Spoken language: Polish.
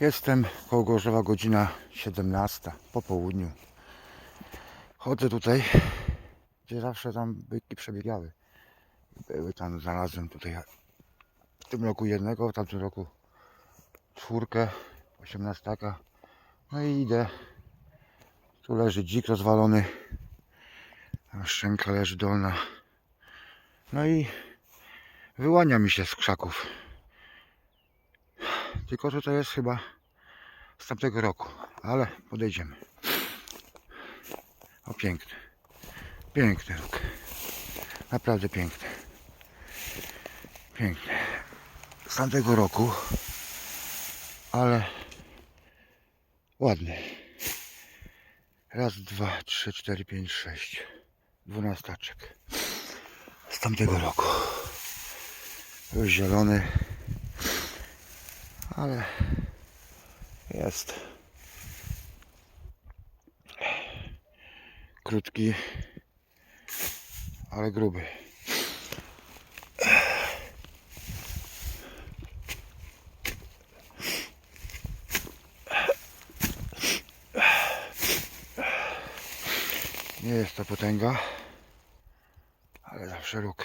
Jestem koło Gorzowa, godzina 17 po południu. Chodzę tutaj, gdzie zawsze tam byki przebiegały. Były tam, znalazłem tutaj w tym roku jednego, w tamtym roku czwórkę, osiemnastaka. No i idę. Tu leży dzik rozwalony. Szczęka leży dolna. No i wyłania mi się z krzaków. Tylko, że to jest chyba z tamtego roku, ale podejdziemy. O piękny. Piękny róg. Naprawdę piękny. Piękny. Z tamtego roku, ale ładny. Raz, dwa, trzy, cztery, pięć, sześć. Dwunastaczek. Z tamtego roku. Już zielony. Ale jest krótki, ale gruby. Nie jest to potęga, ale zawsze róg.